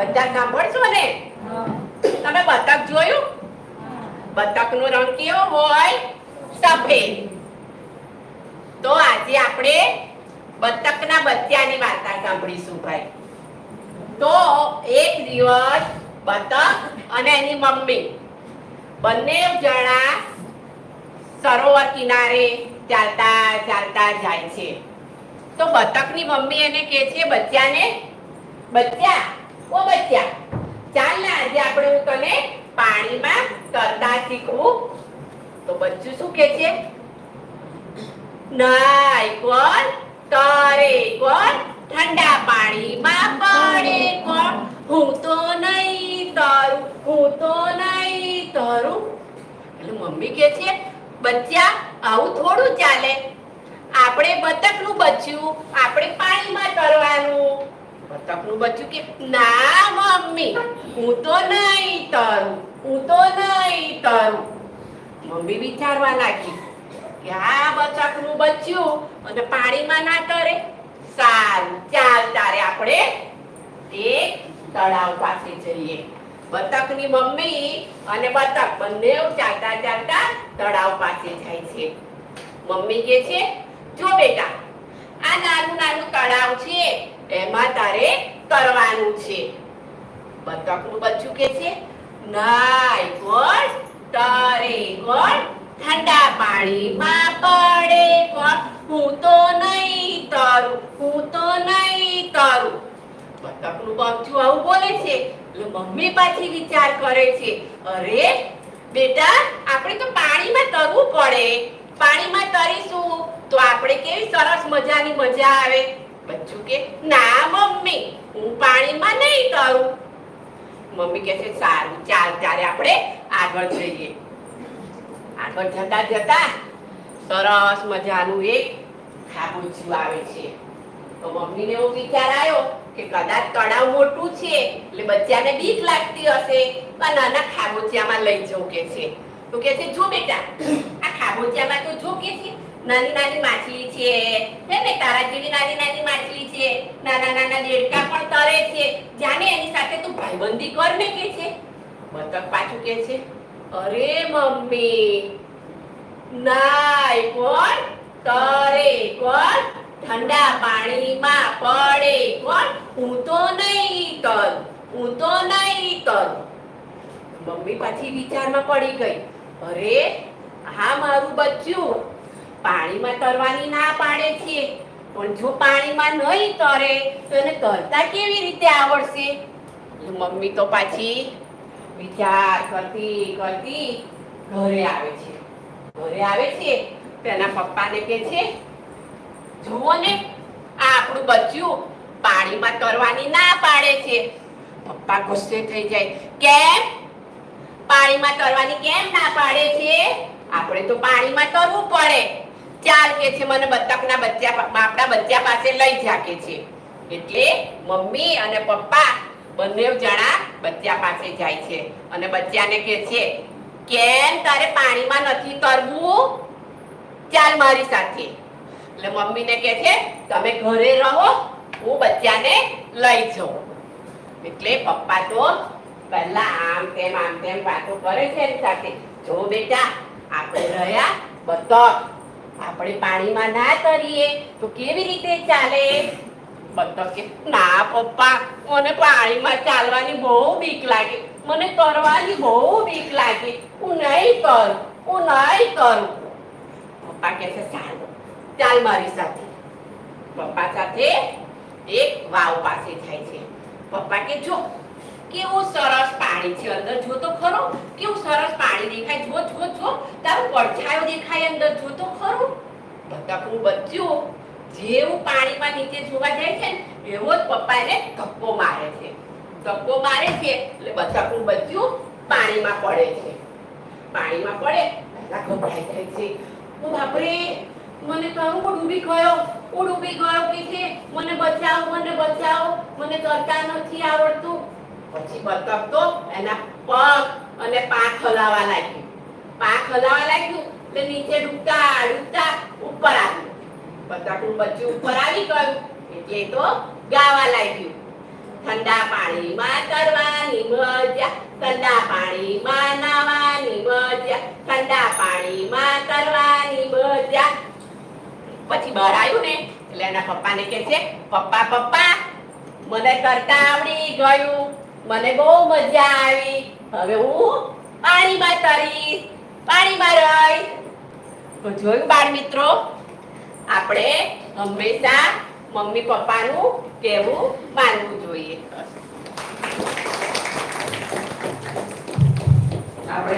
બધા સાંભળશો ને? તમે બતક જોયું? બતકનો રંગ કેવો હોય? સફેદ. તો આજે આપણે બતકના બચ્ચાની વાર્તા સાંભળીશું ભાઈ. તો એક દિવસ બતક અને એની મમ્મી બંને જણા સરોવર કિનારે ચાલતા ચાલતા જાય છે. તો બતકની મમ્મી એને કહે છે બચ્ચાને બચ્ચા બચ્ચા ચાલ ને આજે આપણે હું તને પાણીમાં તરતા શીખવું તો બચ્ચું શું કે છે? તરે કોણ? ઠંડા પાણીમાં પડે કોણ? હું તો નહીં તરું, હું તો નહીં તરું. એટલે મમ્મી કે છે, બચ્ચા, આવું થોડું ચાલે. આપણે બતકનું બચ્યું આપણે પાણીમાં તરવાનું બતકનું બચ્યું કે, ના, મમ્મી, હું તો નહીં તરું. હું તો નહીં તરું. મમ્મી વિચારવા લાગી કે આ બતકનું બચ્યું અને પાણીમાં ના તરે. સારું, ચાલ તારે આપણે તે તળાવ પાસે જઈએ. બતકની મમ્મી અને બતક બંને ચાલતા ચાલતા તળાવ પાસે જાય છે. મમ્મી કે છે, જો બેટા, આ નાનું નાનું તળાવ છે, એમાં તારે તરવાનું છે. બતકનું બચ્ચું કે છે નાય કોણ તરે કોણ ઠંડા પાણીમાં પડે કોણ હું તો નહીં તરું, હું તો નહીં તરું. બતકનું બચ્ચું આવું બોલે છે, એટલે મમ્મી પાછી વિચાર કરે છે, અરે, બેટા, આપણે તો પાણીમાં તરવું પડે. પાણીમાં તરીશું તો આપણે કેવી સરસ મજાની મજા આવે. બચ્ચું કે, ના, મમ્મી, હું પાણીમાં નહીં તરું. મમ્મી કહે છે, સારું, ચાલ ત્યારે આપણે આગળ જઈએ. આગળ જતા જતા સરસ મજાનું એક ખાબોચિયું આવે છે. તો મમ્મીને એવો વિચાર આવ્યો કે કદાચ તળાવ મોટું છે, એટલે બચ્ચાને બીક લાગતી હશે પણ નાના ખાબોચિયામાં લઈ જવું કે છે. તો કે છે, જો બેટા, આ ખાબોચિયામાં તો જો કે છે, નાની નાની માછલી છે, હે ને, તારા જેવી નાની નાની નાના નાના દેડકા પણ તરે છે. જાને એની સાથે તું ભાઈબંધી કર ને કે છે? બતક પાછું કે છે, અરે મમ્મી, નાય કોણ? તરે કોણ? ઠંડા પાણીમાં પડે કોણ? હું તો નહીં તર હું તો નહીં તર મમ્મી પાછી વિચારમાં પડી ગઈ. અરે, હા મારું બચ્ચું, પાણીમાં તરવાની ના પાડે છે. પણ જો પાણીમાં નહીં તરે, તો એને તરતા કેવી રીતે આવડશે? મમ્મી તો પાછી વિચાર કરતી કરતી ઘરે આવે છે. ઘરે આવે છે તેના પપ્પાને કહે છે, જુઓ ને, આ આપણું બચ્ચું પાણીમાં તરવાની ના પાડે છે. પપ્પા ગુસ્સે થઈ જાય, કેમ? પાણીમાં તરવાની કેમ ના પાડે છે? આપણે તો પાણીમાં તરવું પડે. ચાલ કે છે, મને બતકના બચ્ચા આપણા બચ્ચા પાસે લઈ જા કે છે. એટલે મમ્મી અને પપ્પા બંને જણા બચ્ચા પાસે જાય છે. અને બચ્ચાને કહે છે કેમ તારે પાણીમાં નથી તરવું? ચાલ મારી સાથે. એટલે મમ્મીને કહે છે, તમે ઘરે રહો, હું બચ્ચાને લઈ જાઉં. એટલે પપ્પા તો પહેલા આમ તેમ આમ તેમ વાતો કરે છે સાથે, જો બેટા, આપણે રહ્યા બતક. આપણે પાણીમાં ના તરીએ તો કેવી રીતે ચાલે? બતક કે, ના, પપ્પા, મને પાણીમાં ચાલવાની બહુ બીક લાગે. મને તરવાની બહુ બીક લાગે. હું નહીં કરું હું નહીં કરું પપ્પા કહે છે, ચાલો, ચાલ મારી સાથે. પપ્પા સાથે એક વાવ પાસે જાય છે. પપ્પા કે, જો, કેવું સરસ પાણી છે અંદર? જો તો ખરો, કેવું સરસ પાણી દેખાય. જો જો જો, તારો પડછાયો દેખાય અંદર. જો તો ખરો બતકનું જેવું પાણીમાં નીચે જોવા જાય છે ને, એવો જ પપ્પા એને ધક્કો મારે છે. ધક્કો મારે છે એટલે બતકનું બચ્યું પાણીમાં પડે છે. પાણીમાં પડે ગભરાઈ જાય છે. બાપરે, મને તો હું ડૂબી ગયો? હું ડૂબી ગયો કે છે? મને બચાવો મને બચાવો. મને તરતા નથી આવડતું. પછી બતક તો એના પગ અને પાંખ હલાવા લાગ્યું. પાંખ હલાવા લાગ્યું એટલે નીચે ડૂબતા બતકનું બચ્ચું ઉપર આવી ગયું, એટલે તો ગાવા લાગ્યું. ઠંડા પાણીમાં કરવાની મજા ઠંડા પાણીમાં નાવાની મજા ઠંડા પાણીમાં કરવાની મજા. પછી બહાર આવ્યું ને, એટલે એના પપ્પાને કહે છે, પપ્પા પપ્પા, મને કરતા આવડી ગયું, મને બહુ મજા આવી. હવે હું પાણીમાં તરીશ, પાણીમાં રહીશ. તો જોયું બાળ મિત્રો આપણે હંમેશા મમ્મી પપ્પાનું કહેવું માનવું જોઈએ. આપણે